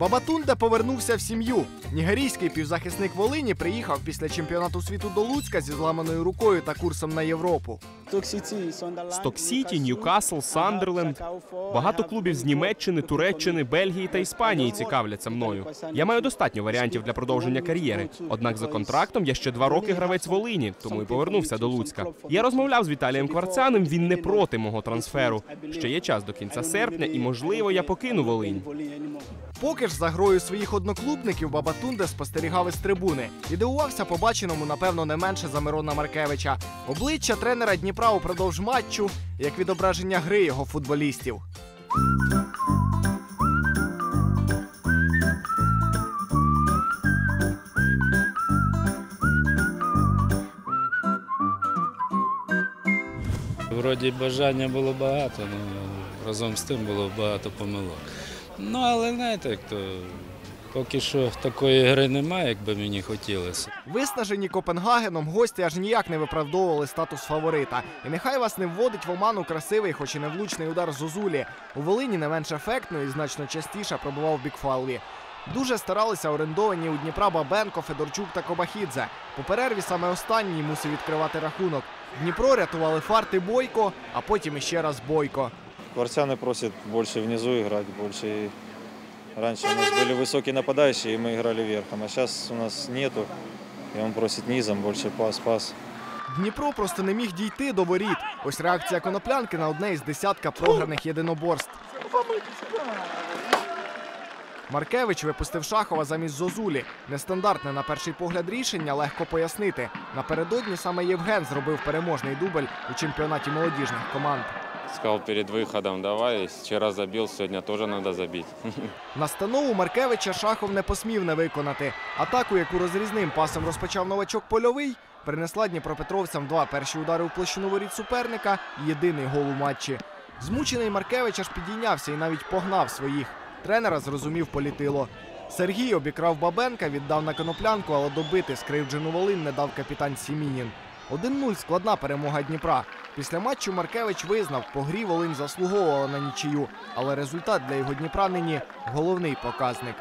Бабатунде повернувся в сім'ю. Нігерійський півзахисник Волині приїхав після чемпіонату світу до Луцька зі зламаною рукою та курсом на Європу. Сток-Сіті, Ньюкасл, Сандерленд. Багато клубів з Німеччини, Туреччини, Бельгії та Іспанії цікавляться мною. Я маю достатньо варіантів для продовження кар'єри. Однак за контрактом я ще два роки гравець Волині, тому й повернувся до Луцька. Я розмовляв з Віталієм Кварцяним. Він не проти мого трансферу. Ще є час до кінця серпня, і можливо я покину Волинь. Поки ж за грою своїх одноклубників Бабатунде спостерігав із трибуни і дивувався побаченому, напевно, не менше за Мирона Маркевича. Обличчя тренера Дніпра упродовж матчу, як відображення гри його футболістів. Вроді бажання було багато, але разом з тим було багато помилок. Ну, але знаєте, як то поки що такої гри немає, як би мені хотілося. Виснажені Копенгагеном гості аж ніяк не виправдовували статус фаворита. І нехай вас не вводить в оману красивий, хоч і не влучний удар Зозулі. У Волині не менш ефектно і значно частіше пробував бікфалві. Дуже старалися орендовані у Дніпра Бабенко, Федорчук та Кобахідзе. По перерві саме останній мусив відкривати рахунок. Дніпро рятували фарти Бойко, а потім іще раз Бойко. Кварцяны просят больше внизу играть, больше. И Раньше у нас были высокие нападающие, и мы играли верхом, а сейчас у нас нету. И он просит низом, больше пас, пас. Дніпро просто не міг дійти до воріт. Ось реакція коноплянки на одне із десятка програних єдиноборств. Маркевич випустив Шахова замість Зозулі. Нестандартне на перший погляд рішення легко пояснити. Напередодні саме Євген зробив переможний дубль у чемпіонаті молодіжних команд. Сказал перед выходом, давай, вчера забил, сегодня тоже надо забить. Настанову Маркевича Шахов не посмів не виконати. Атаку, яку розрізним пасом розпочав новачок польовий, принесла дніпропетровцям два перші удари у площину воріт суперника і єдиний гол у матчі. Змучений Маркевич аж підійнявся і навіть погнав своїх. Тренера зрозумів політило. Сергій обікрав Бабенка, віддав на коноплянку, але добити скривджену Волинь не дав капітан Сімінін. 1-0 складна перемога Дніпра. Після матчу Маркевич визнав, по грі Волинь заслуговувала на нічию, але результат для його Дніпра нині головний показник.